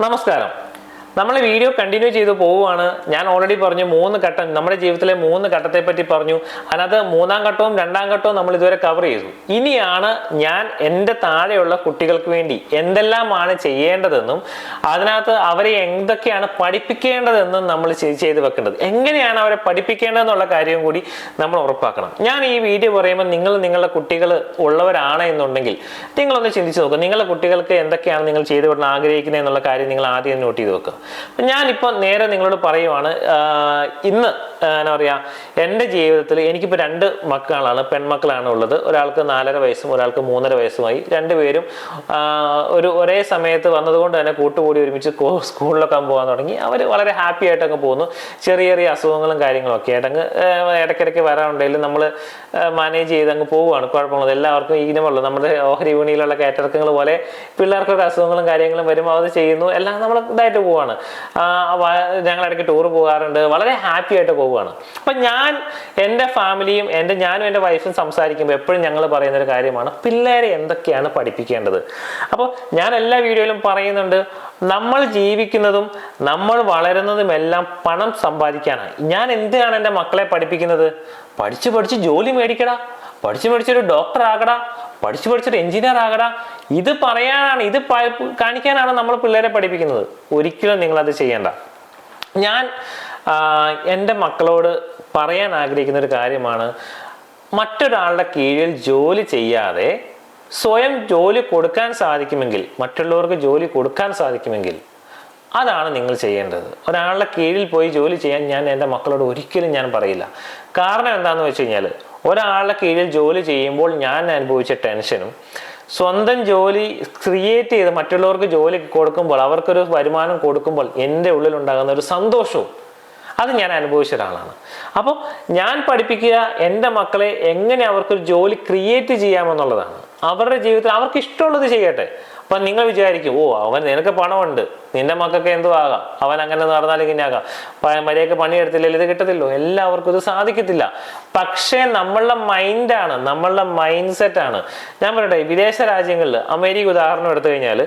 നമസ്കാരം നമ്മൾ video continue ചെയ്തു പോവുകയാണ് ഞാൻ ഓൾറെഡി പറഞ്ഞു മൂന്ന് ഘട്ടം നമ്മുടെ ജീവിതത്തിലെ മൂന്ന് ഘട്ടത്തെ പറ്റി പറഞ്ഞു. അതിനകത്ത് മൂന്നാം ഘട്ടവും രണ്ടാം ഘട്ടവും നമ്മൾ ഇതുവരെ കവർ ചെയ്തു. ഇനിയാണ് ഞാൻ എന്റെ താഴെയുള്ള കുട്ടികൾക്ക് വേണ്ടി എന്തെല്ലാമാണ് ചെയ്യേണ്ടതെന്നും അതിനകത്ത് അവരെ എന്തൊക്കെയാണ് പഠിപ്പിക്കേണ്ടതെന്നും നമ്മൾ ചെയ്ത് വെക്കേണ്ടത്. എങ്ങനെയാണ് അവരെ പഠിപ്പിക്കേണ്ടതെന്നുള്ള കാര്യം കൂടി നമ്മൾ ഉറപ്പാക്കണം. ഞാൻ ഈ വീഡിയോ പറയുമ്പോൾ നിങ്ങൾ നിങ്ങളുടെ കുട്ടികൾ ഉള്ളവരാണ് എന്നുണ്ടെങ്കിൽ നിങ്ങളൊന്ന് ചിന്തിച്ച് നോക്കുക നിങ്ങളുടെ കുട്ടികൾക്ക് എന്തൊക്കെയാണ് നിങ്ങൾ ചെയ്തു വിടാൻ ആഗ്രഹിക്കുന്നത് എന്നുള്ള കാര്യം നിങ്ങൾ ആദ്യം നോട്ട് ചെയ്ത് വെക്കുക ഞാനിപ്പോൾ നേരെ നിങ്ങളോട് പറയുവാണ് ഇന്ന് എന്താ പറയുക എന്റെ ജീവിതത്തിൽ എനിക്കിപ്പോൾ രണ്ട് മക്കളാണ് പെൺമക്കളാണ് ഉള്ളത്. ഒരാൾക്ക് നാലര വയസ്സും ഒരാൾക്ക് മൂന്നര വയസ്സുമായി. രണ്ടുപേരും ഒരു ഒരേ സമയത്ത് വന്നതുകൊണ്ട് തന്നെ കൂട്ടുകൂടി ഒരുമിച്ച് സ്കൂളിലൊക്കെ പോകാൻ തുടങ്ങി. അവർ വളരെ ഹാപ്പി ആയിട്ടൊക്കെ പോകുന്നു. ചെറിയ ചെറിയ അസുഖങ്ങളും കാര്യങ്ങളൊക്കെ ആയിട്ടങ്ങ് ഇടയ്ക്കിടയ്ക്ക് വരാറുണ്ടെങ്കിലും നമ്മൾ മാനേജ് ചെയ്ത് അങ്ങ് പോവുകയാണ്. കുഴപ്പമുള്ളത് എല്ലാവർക്കും ഇങ്ങനെയുള്ളൂ. നമ്മുടെ ഓഹരി വിപണിയിലുള്ള കയറ്റിറക്കങ്ങൾ പോലെ പിള്ളേർക്കൊക്കെ അസുഖങ്ങളും കാര്യങ്ങളും വരുമ്പോൾ അത് ചെയ്യുന്നു. എല്ലാം നമ്മൾ ഇതായിട്ട് പോവുകയാണ്. ഞങ്ങൾ ഇടയ്ക്ക് ടൂർ പോകാറുണ്ട്. വളരെ ഹാപ്പി ആയിട്ട് പോവുകയാണ് അപ്പം ഞാൻ എന്റെ ഫാമിലിയും എന്റെ ഞാനും എന്റെ വൈഫും സംസാരിക്കുമ്പോൾ എപ്പോഴും ഞങ്ങൾ പറയുന്ന ഒരു കാര്യമാണ് പിള്ളേരെ എന്തൊക്കെയാണ് പഠിപ്പിക്കേണ്ടത്? അപ്പോൾ ഞാൻ എല്ലാ വീഡിയോയിലും പറയുന്നുണ്ട് നമ്മൾ ജീവിക്കുന്നതും നമ്മൾ വളരുന്നതും എല്ലാം പണം സമ്പാദിക്കാനാണ്. ഞാൻ എന്തിനാണ് എന്റെ മക്കളെ പഠിപ്പിക്കുന്നത്? പഠിച്ച് പഠിച്ച് ജോലി മേടിക്കടാ പഠിച്ചു പഠിച്ചൊരു ഡോക്ടർ ആകടാ പഠിച്ചു പഠിച്ചൊരു എഞ്ചിനീയർ ആകടാ. ഇത് പറയാനാണ് ഇത് കാണിക്കാനാണ് നമ്മൾ പിള്ളേരെ പഠിപ്പിക്കുന്നത്. ഒരിക്കലും നിങ്ങൾ അത് ചെയ്യേണ്ട. ഞാൻ എന്റെ മക്കളോട് പറയാൻ ആഗ്രഹിക്കുന്ന ഒരു കാര്യമാണ് മറ്റൊരാളുടെ കീഴിൽ ജോലി ചെയ്യാതെ സ്വയം ജോലി കൊടുക്കാൻ സാധിക്കുമെങ്കിൽ മറ്റുള്ളവർക്ക് ജോലി കൊടുക്കാൻ സാധിക്കുമെങ്കിൽ അതാണ് നിങ്ങൾ ചെയ്യേണ്ടത്. ഒരാളുടെ കീഴിൽ പോയി ജോലി ചെയ്യാൻ ഞാൻ എന്റെ മക്കളോട് ഒരിക്കലും ഞാൻ പറയില്ല. കാരണം എന്താണെന്ന് വെച്ച് കഴിഞ്ഞാൽ ഒരാളുടെ കീഴിൽ ജോലി ചെയ്യുമ്പോൾ ഞാൻ അനുഭവിച്ച ടെൻഷനും സ്വന്തം ജോലി ക്രിയേറ്റ് ചെയ്ത് മറ്റുള്ളവർക്ക് ജോലി കൊടുക്കുമ്പോൾ അവർക്കൊരു വരുമാനം കൊടുക്കുമ്പോൾ എന്റെ ഉള്ളിലുണ്ടാകുന്ന ഒരു സന്തോഷവും അത് ഞാൻ അനുഭവിച്ച ഒരാളാണ്. അപ്പോൾ ഞാൻ പഠിപ്പിക്കുക എന്റെ മക്കളെ എങ്ങനെ അവർക്കൊരു ജോലി ക്രിയേറ്റ് ചെയ്യാമെന്നുള്ളതാണ്. അവരുടെ ജീവിതത്തിൽ അവർക്ക് ഇഷ്ടമുള്ളത് ചെയ്യട്ടെ. അപ്പം നിങ്ങൾ വിചാരിക്കും ഓ അവൻ നിനക്ക് പണമുണ്ട് നിന്റെ മക്കൾക്ക് എന്തോ ആകാം അവൻ അങ്ങനെ നടന്നാൽ ഇങ്ങനെ ആകാം. മര്യാദയ്ക്ക് പണിയെടുത്തില്ലെങ്കിൽ ഇത് കിട്ടത്തില്ലോ എല്ലാവർക്കും ഇത് സാധിക്കത്തില്ല. പക്ഷേ നമ്മളുടെ മൈൻഡാണ് നമ്മളുടെ മൈൻഡ് സെറ്റാണ് ഞാൻ പറയട്ടെ വിദേശ രാജ്യങ്ങളിൽ അമേരിക്ക ഉദാഹരണം എടുത്തു കഴിഞ്ഞാൽ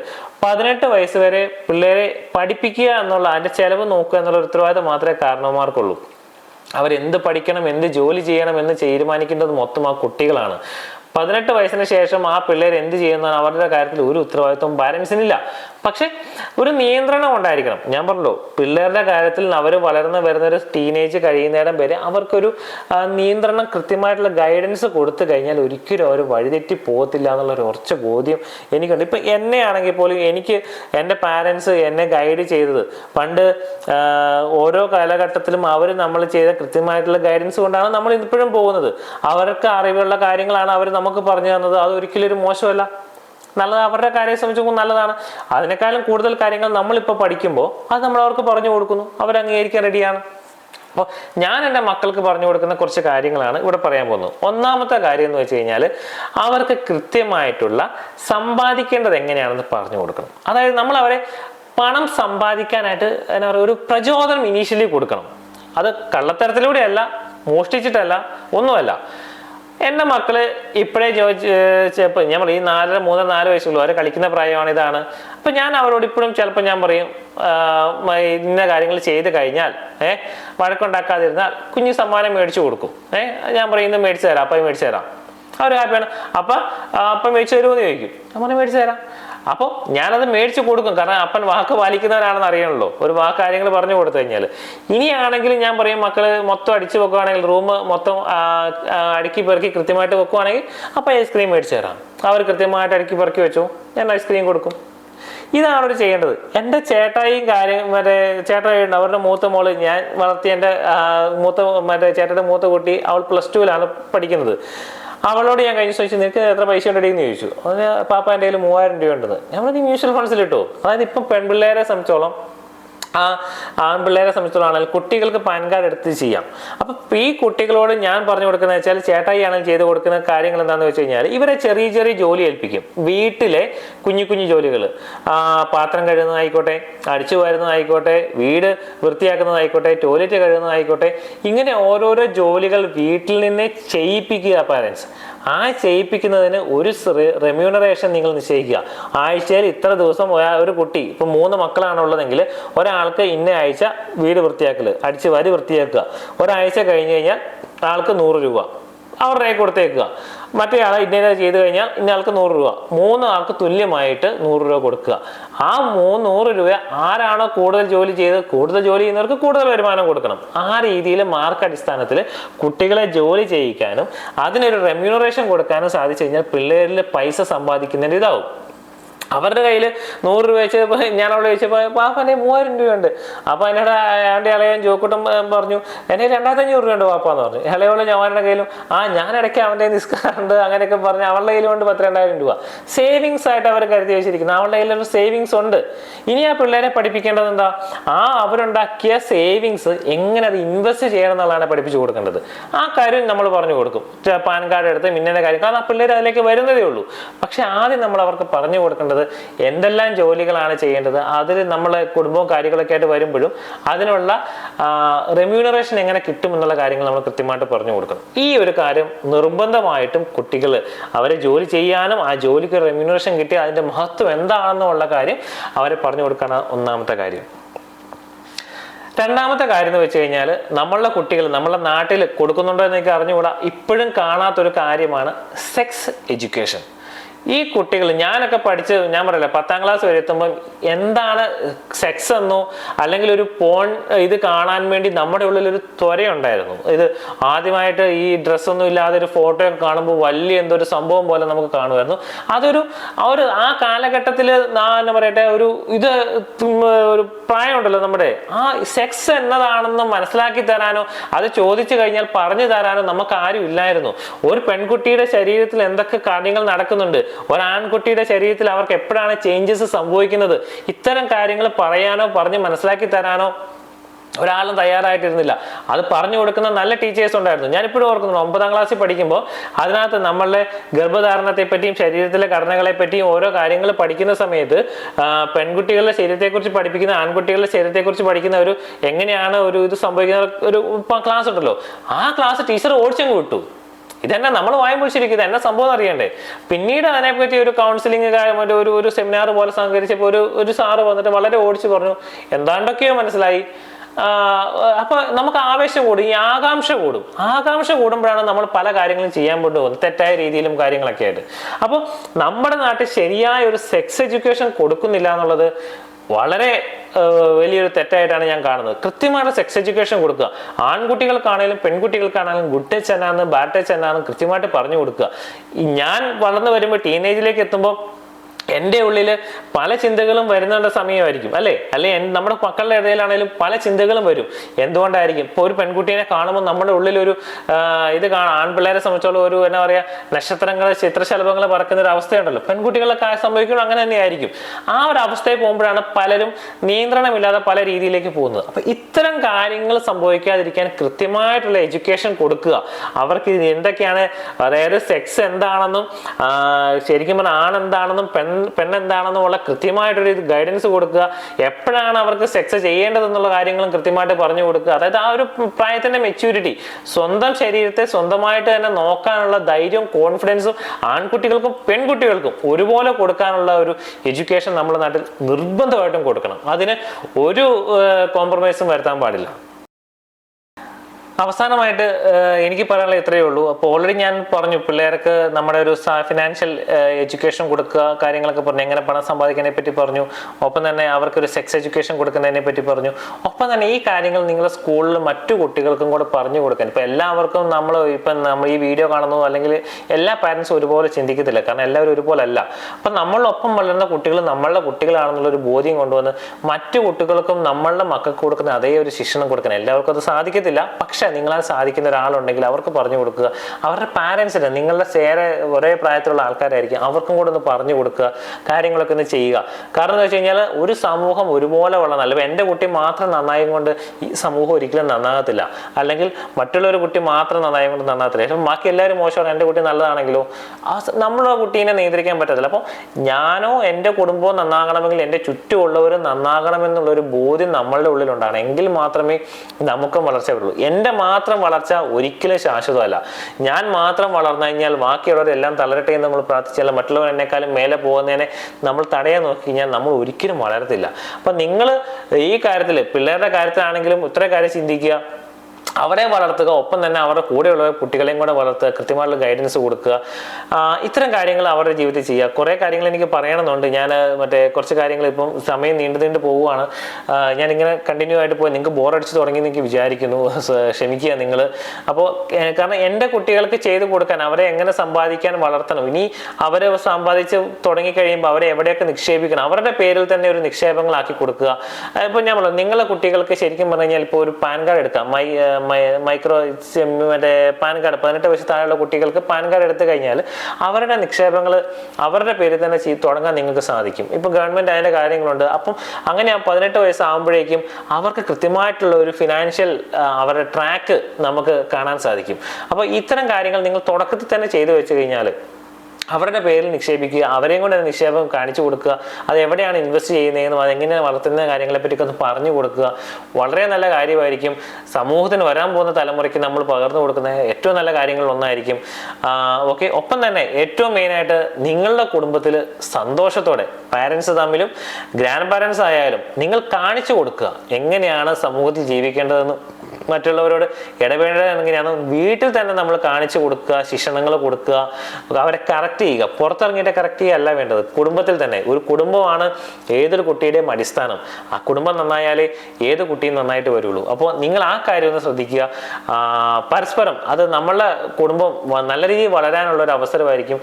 പതിനെട്ട് വയസ്സ് വരെ പിള്ളേരെ പഠിപ്പിക്കുക എന്നുള്ള അതിന്റെ ചിലവ് നോക്കുക എന്നുള്ള ഉത്തരവാദിത്വം മാത്രമേ കാരണവന്മാർക്കുള്ളൂ. അവരെന്ത് പഠിക്കണം എന്ത് ജോലി ചെയ്യണം എന്ന് തീരുമാനിക്കേണ്ടത് മൊത്തം ആ കുട്ടികളാണ്. പതിനെട്ട് വയസ്സിന് ശേഷം ആ പിള്ളേർ എന്ത് ചെയ്യുന്നു അവരുടെ കാര്യത്തിൽ ഒരു ഉത്തരവാദിത്വം പാരൻസിനില്ല പക്ഷെ ഒരു നിയന്ത്രണം ഉണ്ടായിരിക്കണം. ഞാൻ പറഞ്ഞല്ലോ പിള്ളേരുടെ കാര്യത്തിൽ അവർ വളർന്ന് വരുന്ന ഒരു ടീനേജ് കഴിയുന്നേരം വരെ അവർക്കൊരു നിയന്ത്രണം കൃത്യമായിട്ടുള്ള ഗൈഡൻസ് കൊടുത്തു കഴിഞ്ഞാൽ ഒരിക്കലും അവർ വഴിതെറ്റി പോകത്തില്ല എന്നുള്ള ഒരു ഉറച്ച ബോധ്യം എനിക്കുണ്ട്. ഇപ്പം എന്നെ ആണെങ്കിൽ പോലും എനിക്ക് എന്റെ പാരൻസ് എന്നെ ഗൈഡ് ചെയ്തത്. പണ്ട് ഓരോ കാലഘട്ടത്തിലും അവർ നമ്മൾ ചെയ്ത കൃത്യമായിട്ടുള്ള ഗൈഡൻസ് കൊണ്ടാണ് നമ്മൾ ഇപ്പോഴും പോകുന്നത്. അവർക്ക് അറിവുള്ള കാര്യങ്ങളാണ് അവർ നമുക്ക് പറഞ്ഞു തന്നത് അത് ഒരിക്കലും ഒരു മോശമല്ല. നല്ലത് അവരുടെ കാര്യം സംബന്ധിച്ച് നല്ലതാണ്. അതിനേക്കാളും കൂടുതൽ കാര്യങ്ങൾ നമ്മളിപ്പോൾ പഠിക്കുമ്പോൾ അത് നമ്മൾ അവർക്ക് പറഞ്ഞു കൊടുക്കുന്നു. അവർ അംഗീകരിക്കാൻ റെഡിയാണ്. അപ്പോൾ ഞാൻ എന്റെ മക്കൾക്ക് പറഞ്ഞു കൊടുക്കുന്ന കുറച്ച് കാര്യങ്ങളാണ് ഇവിടെ പറയാൻ പോകുന്നത്. ഒന്നാമത്തെ കാര്യം എന്ന് വെച്ച് കഴിഞ്ഞാൽ അവർക്ക് കൃത്യമായിട്ടുള്ള സമ്പാദിക്കേണ്ടത് എങ്ങനെയാണെന്ന് പറഞ്ഞു കൊടുക്കണം. അതായത് നമ്മൾ അവരെ പണം സമ്പാദിക്കാനായിട്ട് എന്താ പറയുക ഒരു പ്രചോദനം ഇനീഷ്യലി കൊടുക്കണം. അത് കള്ളത്തരത്തിലൂടെയല്ല മോഷ്ടിച്ചിട്ടല്ല ഒന്നുമല്ല. എന്റെ മക്കൾ ഇപ്പോഴേ ചോദിച്ചപ്പോൾ ഞാൻ പറയും ഈ നാലര മൂന്നര നാല് വയസ്സുള്ളൂ അവരെ കളിക്കുന്ന പ്രായമാണ് ഇതാണ്. അപ്പം ഞാൻ അവരോട് ഇപ്പോഴും ചിലപ്പോൾ ഞാൻ പറയും ഇന്ന കാര്യങ്ങൾ ചെയ്ത് കഴിഞ്ഞാൽ ഏഹ് വഴക്കുണ്ടാക്കാതിരുന്നാൽ കുഞ്ഞു സമ്മാനം മേടിച്ചു കൊടുക്കും. ഏഹ് ഞാൻ പറയും ഇന്ന് മേടിച്ചു തരാം അപ്പം മേടിച്ചു തരാം. അവർ ഹാപ്പിയാണ്. അപ്പം അപ്പം മേടിച്ചു തരുമെന്ന് ചോദിക്കും. ഞാൻ പറഞ്ഞു മേടിച്ചു തരാം. അപ്പോൾ ഞാനത് മേടിച്ചു കൊടുക്കും. കാരണം അപ്പൻ വാക്ക് പാലിക്കുന്നവരാണെന്ന് അറിയണല്ലോ. ഒരു വാക്ക് കാര്യങ്ങൾ പറഞ്ഞു കൊടുത്തു കഴിഞ്ഞാൽ. ഇനിയാണെങ്കിൽ ഞാൻ പറയും മക്കൾ മൊത്തം അടിച്ചു വെക്കുവാണെങ്കിൽ റൂം മൊത്തം അടുക്കി പെറുക്കി കൃത്യമായിട്ട് വെക്കുവാണെങ്കിൽ അപ്പം ഐസ്ക്രീം മേടിച്ചു തരാം. അവർ കൃത്യമായിട്ട് അടുക്കി പെറുക്കി വെച്ചു. ഞാൻ ഐസ്ക്രീം കൊടുക്കും. ഇതാണ് അവർ ചെയ്യേണ്ടത്. എന്റെ ചേട്ടായിയും കാര്യം മറ്റേ ചേട്ടായിട്ട് അവരുടെ മൂത്ത മോൾ ഞാൻ വളർത്തിയ എന്റെ മൂത്ത മറ്റേ ചേട്ടയുടെ മൂത്ത കുട്ടി അവൾ പ്ലസ് ടുവിലാണ് പഠിക്കുന്നത്. അവളോട് ഞാൻ കഴിഞ്ഞ ചോദിച്ചു നിനക്ക് എത്ര പൈസ ഉണ്ടെന്ന് ചോദിച്ചു. അതിന് പാപ്പ എന്റെ കയ്യിൽ മൂവായിരം രൂപ ഉണ്ടെന്ന്. ഞാൻ മ്യൂച്വൽ ഫണ്ട്സിൽ ഇട്ടു? അതായത് ഇപ്പം പെൺപിള്ളേരെ സംബന്ധിച്ചോളം ആ ആൺപിള്ളേരെ സംബന്ധിച്ചിടത്തോളം കുട്ടികൾക്ക് പാൻ കാർഡ് എടുത്ത് ചെയ്യാം. അപ്പം ഈ കുട്ടികളോട് ഞാൻ പറഞ്ഞു കൊടുക്കുന്നത് വെച്ചാൽ ചേട്ടായി ആണെങ്കിൽ ചെയ്ത് കൊടുക്കുന്ന കാര്യങ്ങൾ എന്താണെന്ന് വെച്ച് കഴിഞ്ഞാൽ ഇവരെ ചെറിയ ചെറിയ ജോലി ഏൽപ്പിക്കും. വീട്ടിലെ കുഞ്ഞു കുഞ്ഞു ജോലികൾ. പാത്രം കഴുകുന്നതായിക്കോട്ടെ അടിച്ചു വരുന്നതായിക്കോട്ടെ വീട് വൃത്തിയാക്കുന്നതായിക്കോട്ടെ ടോയ്ലറ്റ് കഴുകുന്നതായിക്കോട്ടെ ഇങ്ങനെ ഓരോരോ ജോലികൾ വീട്ടിൽ നിന്ന് ചെയ്യിപ്പിക്കുക പാരൻസ് ആ ചെയ്യിപ്പിക്കുന്നതിന് ഒരു റെമ്യൂണറേഷൻ നിങ്ങൾ നിശ്ചയിക്കുക. ആഴ്ചയിൽ ഇത്ര ദിവസം ഒരാ- കുട്ടി ഇപ്പൊ മൂന്ന് മക്കളാണ് ഉള്ളതെങ്കിൽ ഒരാൾക്ക് ഇന്ന ആഴ്ച വീട് വൃത്തിയാക്കൽ അടിച്ച് വരി വൃത്തിയാക്കുക. ഒരാഴ്ച കഴിഞ്ഞ് കഴിഞ്ഞാൽ ആൾക്ക് നൂറ് രൂപ. അവരുടെ കൊടുത്തേക്കുക. മറ്റേ ആളെ ഇന്നേതാ ചെയ്ത് കഴിഞ്ഞാൽ ഇന്ന ആൾക്ക് നൂറ് രൂപ. മൂന്ന് ആൾക്ക് തുല്യമായിട്ട് നൂറ് രൂപ കൊടുക്കുക. ആ മൂന്ന് നൂറ് രൂപ ആരാണോ കൂടുതൽ ജോലി ചെയ്ത് കൂടുതൽ ജോലി ചെയ്യുന്നവർക്ക് കൂടുതൽ വരുമാനം കൊടുക്കണം. ആ രീതിയിൽ മാർക്ക് അടിസ്ഥാനത്തിൽ കുട്ടികളെ ജോലി ചെയ്യിക്കാനും അതിനൊരു റെമ്യൂണറേഷൻ കൊടുക്കാനും സാധിച്ചു കഴിഞ്ഞാൽ പിള്ളേരിൽ പൈസ സമ്പാദിക്കുന്നതിന് ഇതാവും. അവരുടെ കയ്യിൽ നൂറ് രൂപ വെച്ചപ്പോൾ ഞാൻ അവിടെ ചോദിച്ചപ്പോൾ പാപ്പാന്റെ മൂവായിരം രൂപയുണ്ട്. അപ്പോൾ എന്നോട് ആന്റെ ഇളയൻ ജോക്കൂട്ടം പറഞ്ഞു എന്നെ രണ്ടായിരത്തി അഞ്ഞൂറ് രൂപയുണ്ട് പാപ്പാന്ന് പറഞ്ഞു. ഇളയോളെ ജവാനുടെ കയ്യിലും ആ ഞാൻ ഇടയ്ക്ക് അവന്റെ നിസ്കാരമുണ്ട് അങ്ങനെയൊക്കെ പറഞ്ഞ് അവളുടെ കയ്യിലുണ്ട് പത്ത് രണ്ടായിരം രൂപ. സേവിങ്സ് ആയിട്ട് അവർ കരുതി വെച്ചിരിക്കുന്നത് അവളുടെ കയ്യിൽ ഒരു സേവിങ്സ് ഉണ്ട്. ഇനി ആ പിള്ളേരെ പഠിപ്പിക്കേണ്ടത് എന്താ? ആ അവരുണ്ടാക്കിയ സേവിങ്സ് എങ്ങനെ അത് ഇൻവെസ്റ്റ് ചെയ്യണം എന്നുള്ളതാണ് പഠിപ്പിച്ചു കൊടുക്കേണ്ടത്. ആ കാര്യം നമ്മൾ പറഞ്ഞു കൊടുക്കും. പാൻ കാർഡ് എടുത്ത് മിന്നിന്റെ കാര്യം. കാരണം ആ പിള്ളേർ അതിലേക്ക് വരുന്നതേ ഉള്ളൂ. പക്ഷെ ആദ്യം നമ്മൾ അവർക്ക് പറഞ്ഞു കൊടുക്കേണ്ടത് എന്തെല്ലാം ജോലികളാണ് ചെയ്യേണ്ടത് അതിൽ നമ്മൾ കുടുംബവും കാര്യങ്ങളൊക്കെ ആയിട്ട് വരുമ്പോഴും അതിനുള്ള റെമ്യൂണറേഷൻ എങ്ങനെ കിട്ടും എന്നുള്ള കാര്യങ്ങൾ നമ്മൾ കൃത്യമായിട്ട് പറഞ്ഞു കൊടുക്കണം. ഈ ഒരു കാര്യം നിർബന്ധമായിട്ടും കുട്ടികൾ അവരെ ജോലി ചെയ്യാനും ആ ജോലിക്ക് റെമ്യൂണറേഷൻ കിട്ടി അതിന്റെ മഹത്വം എന്താണെന്നുള്ള കാര്യം അവരെ പറഞ്ഞു കൊടുക്കണം ഒന്നാമത്തെ കാര്യം. രണ്ടാമത്തെ കാര്യം എന്ന് വെച്ച് കഴിഞ്ഞാൽ നമ്മളുടെ കുട്ടികൾ നമ്മളെ നാട്ടിൽ കൊടുക്കുന്നുണ്ടോ എന്നൊക്കെ അറിഞ്ഞുകൂടാ. ഇപ്പോഴും കാണാത്തൊരു കാര്യമാണ് സെക്സ് എഡ്യൂക്കേഷൻ ഈ കുട്ടികൾ ഞാനൊക്കെ പഠിച്ച് ഞാൻ പറയില്ല പത്താം ക്ലാസ് വരെ എത്തുമ്പോൾ എന്താണ് സെക്സ് എന്നോ അല്ലെങ്കിൽ ഒരു പോൺ ഇത് കാണാൻ വേണ്ടി നമ്മുടെ ഉള്ളിൽ ഒരു ത്വരയുണ്ടായിരുന്നു. ഇത് ആദ്യമായിട്ട് ഈ ഡ്രസ്സൊന്നും ഇല്ലാതെ ഒരു ഫോട്ടോ കാണുമ്പോൾ വലിയ എന്തോ ഒരു സംഭവം പോലെ നമുക്ക് കാണുമായിരുന്നു. അതൊരു ആ ഒരു ആ കാലഘട്ടത്തിൽ എന്നാ പറയട്ടെ ഒരു ഇത് ഒരു പ്രായമുണ്ടല്ലോ നമ്മുടെ. ആ സെക്സ് എന്നതാണെന്ന് മനസ്സിലാക്കി തരാനോ അത് ചോദിച്ചു കഴിഞ്ഞാൽ പറഞ്ഞു തരാനോ നമുക്ക് ആരും ഇല്ലായിരുന്നു ഒരു പെൺകുട്ടിയുടെ ശരീരത്തിൽ എന്തൊക്കെ കാര്യങ്ങൾ നടക്കുന്നുണ്ട്? ഒരു ആൺകുട്ടിയുടെ ശരീരത്തിൽ അവർക്ക് എപ്പോഴാണ് ചേഞ്ചസ് സംഭവിക്കുന്നത്? ഇത്തരം കാര്യങ്ങൾ പറയാനോ പറഞ്ഞ് മനസ്സിലാക്കി തരാനോ ഒരാളും തയ്യാറായിട്ടിരുന്നില്ല. അത് പറഞ്ഞു കൊടുക്കുന്ന നല്ല ടീച്ചേഴ്സ് ഉണ്ടായിരുന്നു. ഞാനിപ്പോഴും ഓർക്കുന്നു ഒമ്പതാം ക്ലാസ്സിൽ പഠിക്കുമ്പോൾ അതിനകത്ത് നമ്മളുടെ ഗർഭധാരണത്തെ പറ്റിയും ശരീരത്തിലെ ഘടനകളെ പറ്റിയും ഓരോ കാര്യങ്ങൾ പഠിക്കുന്ന സമയത്ത് പെൺകുട്ടികളുടെ ശരീരത്തെക്കുറിച്ച് പഠിപ്പിക്കുന്ന ആൺകുട്ടികളുടെ ശരീരത്തെക്കുറിച്ച് പഠിക്കുന്ന ഒരു എങ്ങനെയാണ് ഒരു ഇത് സംഭവിക്കുന്ന ഒരു ക്ലാസ് ഉണ്ടല്ലോ. ആ ക്ലാസ് ടീച്ചർ ഓടിച്ചങ്ങ് വിട്ടു. ഇതെന്നെ നമ്മൾ വായം പൊളിച്ചിരിക്കുന്നത് എന്നെ സംഭവം അറിയണ്ടേ പിന്നീട് അതിനെപ്പറ്റി ഒരു കൗൺസിലിംഗ് മറ്റേ ഒരു ഒരു സെമിനാർ പോലെ സംഘടിച്ചപ്പോൾ ഒരു ഒരു സാറ് വന്നിട്ട് വളരെ ഓടിച്ചു പറഞ്ഞു. എന്താണ്ടൊക്കെയോ മനസ്സിലായി. അപ്പോൾ അപ്പൊ നമുക്ക് ആവേശം കൂടും ഈ ആകാംക്ഷ കൂടും. ആകാംക്ഷ കൂടുമ്പോഴാണ് നമ്മൾ പല കാര്യങ്ങളും ചെയ്യാൻ കൊണ്ട് പോകുന്നത്. തെറ്റായ രീതിയിലും കാര്യങ്ങളൊക്കെ ആയിട്ട്. അപ്പോൾ നമ്മുടെ നാട്ടിൽ ശരിയായ ഒരു സെക്സ് എഡ്യൂക്കേഷൻ കൊടുക്കുന്നില്ല എന്നുള്ളത് വളരെ വലിയൊരു തെറ്റായിട്ടാണ് ഞാൻ കാണുന്നത്. കൃത്യമായിട്ട് സെക്സ് എഡ്യൂക്കേഷൻ കൊടുക്കുക. ആൺകുട്ടികൾക്കാണെങ്കിലും പെൺകുട്ടികൾക്കാണെങ്കിലും ഗുഡ് ടച്ച് എന്നാണ് ബാഡ് ടച്ച് എന്നാണ് കൃത്യമായിട്ട് പറഞ്ഞു കൊടുക്കുക. ഞാൻ വളർന്നു വരുമ്പോൾ ടീനേജിലേക്ക് എത്തുമ്പോൾ എന്റെ ഉള്ളിൽ പല ചിന്തകളും വരുന്നുണ്ട സമയമായിരിക്കും അല്ലേ? അല്ലെ നമ്മുടെ മക്കളുടെ ഇടയിലാണെങ്കിലും പല ചിന്തകളും വരും. എന്തുകൊണ്ടായിരിക്കും? ഇപ്പോൾ ഒരു പെൺകുട്ടീനെ കാണുമ്പോൾ നമ്മുടെ ഉള്ളിലൊരു ഒരു ഇത് കാണാം. ആൺപിള്ളേരെ സംബന്ധിച്ചോളം ഒരു എന്താ പറയുക നക്ഷത്രങ്ങൾ ചിത്രശലഭങ്ങൾ പറക്കുന്ന ഒരു അവസ്ഥയുണ്ടല്ലോ. പെൺകുട്ടികളൊക്കെ സംഭവിക്കുമ്പോൾ അങ്ങനെ തന്നെയായിരിക്കും. ആ ഒരു അവസ്ഥയിൽ പോകുമ്പോഴാണ് പലരും നിയന്ത്രണമില്ലാതെ പല രീതിയിലേക്ക് പോകുന്നത്. അപ്പോൾ ഇത്തരം കാര്യങ്ങൾ സംഭവിക്കാതിരിക്കാൻ കൃത്യമായിട്ടുള്ള എഡ്യൂക്കേഷൻ കൊടുക്കുക. അവർക്ക് എന്തൊക്കെയാണ് അതായത് സെക്സ് എന്താണെന്നും ശരിക്കും പറഞ്ഞാൽ ആണെന്താണെന്നും പെൺ പെണ്ണെന്താണെന്നും ഉള്ള കൃത്യമായിട്ടൊരു ഗൈഡൻസ് കൊടുക്കുക. എപ്പോഴാണ് അവർക്ക് സെക്സ് ചെയ്യേണ്ടതെന്നുള്ള കാര്യങ്ങളും കൃത്യമായിട്ട് പറഞ്ഞു കൊടുക്കുക. അതായത് ആ ഒരു പ്രായത്തിന്റെ മെച്യൂരിറ്റി സ്വന്തം ശരീരത്തെ സ്വന്തമായിട്ട് തന്നെ നോക്കാനുള്ള ധൈര്യവും കോൺഫിഡൻസും ആൺകുട്ടികൾക്കും പെൺകുട്ടികൾക്കും ഒരുപോലെ കൊടുക്കാനുള്ള ഒരു എഡ്യൂക്കേഷൻ നമ്മുടെ നാട്ടിൽ നിർബന്ധമായിട്ടും കൊടുക്കണം. അതിന് ഒരു കോംപ്രമൈസും വരുത്താൻ പാടില്ല. അവസാനമായിട്ട് എനിക്ക് പറയാനുള്ള ഇത്രയേ ഉള്ളൂ. അപ്പോൾ ഓൾറെഡി ഞാൻ പറഞ്ഞു പിള്ളേർക്ക് നമ്മുടെ ഒരു ഫിനാൻഷ്യൽ എഡ്യൂക്കേഷൻ കൊടുക്കുക കാര്യങ്ങളൊക്കെ പറഞ്ഞു. എങ്ങനെ പണം സമ്പാദിക്കുന്നതിനെ പറ്റി പറഞ്ഞു. ഒപ്പം തന്നെ അവർക്ക് ഒരു സെക്സ് എഡ്യൂക്കേഷൻ കൊടുക്കുന്നതിനെ പറ്റി പറഞ്ഞു. ഒപ്പം തന്നെ ഈ കാര്യങ്ങൾ നിങ്ങളെ സ്കൂളിൽ മറ്റു കുട്ടികൾക്കും കൂടെ പറഞ്ഞു കൊടുക്കാൻ. ഇപ്പം എല്ലാവർക്കും നമ്മൾ ഇപ്പം നമ്മൾ ഈ വീഡിയോ കാണുന്നു അല്ലെങ്കിൽ എല്ലാ പാരൻസും ഒരുപോലെ ചിന്തിക്കത്തില്ല. കാരണം എല്ലാവരും ഒരുപോലെ അല്ല അപ്പം നമ്മളൊപ്പം വളരുന്ന കുട്ടികൾ നമ്മളുടെ കുട്ടികളാണെന്നുള്ള ഒരു ബോധ്യം കൊണ്ടുവന്ന് മറ്റു കുട്ടികൾക്കും നമ്മളുടെ മക്കൾക്ക് കൊടുക്കുന്ന അതേ ഒരു ശിക്ഷണം കൊടുക്കണം എല്ലാവർക്കും അത് സാധിക്കത്തില്ല. പക്ഷേ നിങ്ങളാൽ സാധിക്കുന്ന ഒരാളുണ്ടെങ്കിൽ അവർക്ക് പറഞ്ഞു കൊടുക്കുക. അവരുടെ പാരൻസിന് നിങ്ങളുടെ ചേരെ ഒരേ പ്രായത്തിലുള്ള ആൾക്കാരായിരിക്കും അവർക്കും കൂടെ ഒന്ന് പറഞ്ഞു കൊടുക്കുക കാര്യങ്ങളൊക്കെ ഒന്ന് ചെയ്യുക. കാരണം എന്ന് വെച്ച് കഴിഞ്ഞാൽ ഒരു സമൂഹം ഒരുപോലെ വളർന്നാൽ അല്ലെങ്കിൽ എന്റെ കുട്ടി മാത്രം നന്നായും കൊണ്ട് ഈ സമൂഹം ഒരിക്കലും നന്നാകത്തില്ല. അല്ലെങ്കിൽ മറ്റുള്ളൊരു കുട്ടി മാത്രം നന്നായും കൊണ്ട് നന്നാകത്തില്ല. പക്ഷെ ബാക്കി എല്ലാവരും മോശമാണ് എന്റെ കുട്ടി നല്ലതാണെങ്കിലോ? നമ്മുടെ കുട്ടീനെ നിയന്ത്രിക്കാൻ പറ്റത്തില്ല. അപ്പോൾ ഞാനോ എന്റെ കുടുംബവും നന്നാകണമെങ്കിൽ എന്റെ ചുറ്റുമുള്ളവരും നന്നാകണമെന്നുള്ളൊരു ബോധ്യം നമ്മളുടെ ഉള്ളിലുണ്ടാണ് എങ്കിൽ മാത്രമേ നമുക്കും വളർച്ച വരുള്ളൂ എന്റെ മാത്രം വളർച്ച ഒരിക്കലും ശാശ്വതമല്ല. ഞാൻ മാത്രം വളർന്നു കഴിഞ്ഞാൽ ബാക്കിയുള്ളവരെല്ലാം തളരട്ടെ എന്ന് നമ്മൾ പ്രാർത്ഥിച്ചാൽ മറ്റുള്ളവർ എന്നെക്കാളും മേലെ പോകുന്നതിനെ നമ്മൾ തടയാൻ നോക്കി കഴിഞ്ഞാൽ നമ്മൾ ഒരിക്കലും വളരത്തില്ല. അപ്പൊ നിങ്ങൾ ഈ കാര്യത്തിൽ പിള്ളേരുടെ കാര്യത്തിലാണെങ്കിലും ഇത്ര കാര്യം ചിന്തിക്കുക. അവരെ വളർത്തുക ഒപ്പം തന്നെ അവരുടെ കൂടെയുള്ള കുട്ടികളെയും കൂടെ വളർത്തുക കൃത്യമായിട്ടുള്ള ഗൈഡൻസ് കൊടുക്കുക. ഇത്തരം കാര്യങ്ങൾ അവരുടെ ജീവിതത്തിൽ ചെയ്യുക. കുറേ കാര്യങ്ങൾ എനിക്ക് പറയണമെന്നുണ്ട്. ഞാൻ മറ്റേ കുറച്ച് കാര്യങ്ങൾ ഇപ്പം സമയം നീണ്ടു നീണ്ടു പോവുകയാണ്. ഞാനിങ്ങനെ കണ്ടിന്യൂ ആയിട്ട് പോയി. നിങ്ങൾക്ക് ബോറടിച്ച് തുടങ്ങി എനിക്ക് വിചാരിക്കുന്നു. ക്ഷമിക്കുക നിങ്ങൾ. അപ്പോൾ കാരണം എന്റെ കുട്ടികൾക്ക് ചെയ്തു കൊടുക്കാൻ അവരെ എങ്ങനെ സമ്പാദിക്കാൻ വളർത്തണം. ഇനി അവരെ സമ്പാദിച്ച് തുടങ്ങിക്കഴിയുമ്പോൾ അവരെ എവിടെയൊക്കെ നിക്ഷേപിക്കണം അവരുടെ പേരിൽ തന്നെ ഒരു നിക്ഷേപങ്ങളാക്കി കൊടുക്കുക. ഇപ്പം ഞാൻ പറഞ്ഞു നിങ്ങളെ കുട്ടികൾക്ക് ശരിക്കും പറഞ്ഞു കഴിഞ്ഞാൽ ഇപ്പോൾ ഒരു പാൻ കാർഡ് എടുക്കാം. മൈ- മൈക്രോ മറ്റേ പാൻ കാർഡ് പതിനെട്ട് വയസ്സ് താഴെയുള്ള കുട്ടികൾക്ക് പാൻ കാർഡ് എടുത്തു കഴിഞ്ഞാൽ അവരുടെ നിക്ഷേപങ്ങൾ അവരുടെ പേരിൽ തന്നെ ചെയ്ത് തുടങ്ങാൻ നിങ്ങൾക്ക് സാധിക്കും. ഇപ്പം ഗവൺമെന്റ് അതിന്റെ കാര്യങ്ങളുണ്ട്. അപ്പം അങ്ങനെ ആ പതിനെട്ട് വയസ്സാകുമ്പോഴേക്കും അവർക്ക് കൃത്യമായിട്ടുള്ള ഒരു ഫിനാൻഷ്യൽ അവരുടെ ട്രാക്ക് നമുക്ക് കാണാൻ സാധിക്കും. അപ്പോൾ ഇത്തരം കാര്യങ്ങൾ നിങ്ങൾ തുടക്കത്തിൽ തന്നെ ചെയ്തു വെച്ച് കഴിഞ്ഞാൽ അവരുടെ പേരിൽ നിക്ഷേപിക്കുക അവരെയും കൊണ്ട് നിക്ഷേപം കാണിച്ചു കൊടുക്കുക അത് എവിടെയാണ് ഇൻവെസ്റ്റ് ചെയ്യുന്നതെന്നും അതെങ്ങനെ വളർത്തുന്ന കാര്യങ്ങളെപ്പറ്റിയൊക്കെ ഒന്ന് പറഞ്ഞു കൊടുക്കുക. വളരെ നല്ല കാര്യമായിരിക്കും. സമൂഹത്തിന് വരാൻ പോകുന്ന തലമുറയ്ക്ക് നമ്മൾ പകർന്നു കൊടുക്കുന്ന ഏറ്റവും നല്ല കാര്യങ്ങളിൽ ഒന്നായിരിക്കും. ഓക്കെ ഒപ്പം തന്നെ ഏറ്റവും മെയിനായിട്ട് നിങ്ങളുടെ കുടുംബത്തിൽ സന്തോഷത്തോടെ പാരൻസ് തമ്മിലും ഗ്രാൻഡ് പാരൻസ് ആയാലും നിങ്ങൾ കാണിച്ചു കൊടുക്കുക എങ്ങനെയാണ് സമൂഹത്തിൽ ജീവിക്കേണ്ടതെന്ന് മറ്റുള്ളവരോട് ഇടപെടേണ്ടത് എങ്ങനെയാണ്. വീട്ടിൽ തന്നെ നമ്മൾ കാണിച്ചു കൊടുക്കുക ശിക്ഷണങ്ങൾ കൊടുക്കുക അവരെ കറക്റ്റ് ചെയ്യുക. പുറത്തിറങ്ങിയിട്ട് കറക്റ്റ് ചെയ്യുകയല്ല വേണ്ടത്. കുടുംബത്തിൽ തന്നെ ഒരു കുടുംബമാണ് ഏതൊരു കുട്ടിയുടെയും അടിസ്ഥാനം. ആ കുടുംബം നന്നായാലേ ഏത് കുട്ടിയും നന്നായിട്ട് വരുള്ളൂ. അപ്പോൾ നിങ്ങൾ ആ കാര്യം ഒന്ന് ശ്രദ്ധിക്കുക. പരസ്പരം അത് നമ്മളെ കുടുംബം നല്ല രീതിയിൽ വളരാനുള്ള ഒരു അവസരമായിരിക്കും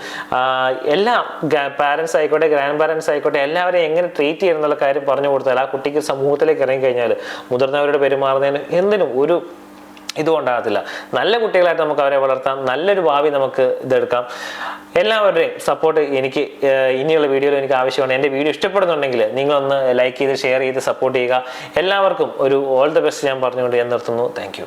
എല്ലാ പാരൻസ് ആയിക്കോട്ടെ ഗ്രാൻഡ് പാരൻസ് ആയിക്കോട്ടെ എല്ലാവരെയും എങ്ങനെ ട്രീറ്റ് ചെയ്യണം എന്നുള്ള കാര്യം പറഞ്ഞു കൊടുത്താൽ ആ കുട്ടിക്ക് സമൂഹത്തിലേക്ക് ഇറങ്ങി കഴിഞ്ഞാൽ മുതിർന്നവരോട് പെരുമാറുന്നതിന് എന്തിനും ഒരു ഇതും ഉണ്ടാകത്തില്ല നല്ല കുട്ടികളായിട്ട് നമുക്ക് അവരെ വളർത്താം. നല്ലൊരു ഭാവി നമുക്ക് ഇതെടുക്കാം. എല്ലാവരുടെയും സപ്പോർട്ട് എനിക്ക് ഇനിയുള്ള വീഡിയോയിൽ എനിക്ക് ആവശ്യമാണ്. എന്റെ വീഡിയോ ഇഷ്ടപ്പെടുന്നുണ്ടെങ്കിൽ നിങ്ങളൊന്ന് ലൈക്ക് ചെയ്ത് ഷെയർ ചെയ്ത് സപ്പോർട്ട് ചെയ്യുക. എല്ലാവർക്കും ഒരു ഓൾ ദ ബെസ്റ്റ് ഞാൻ പറഞ്ഞുകൊണ്ട് ഞാൻ നിർത്തുന്നു. താങ്ക്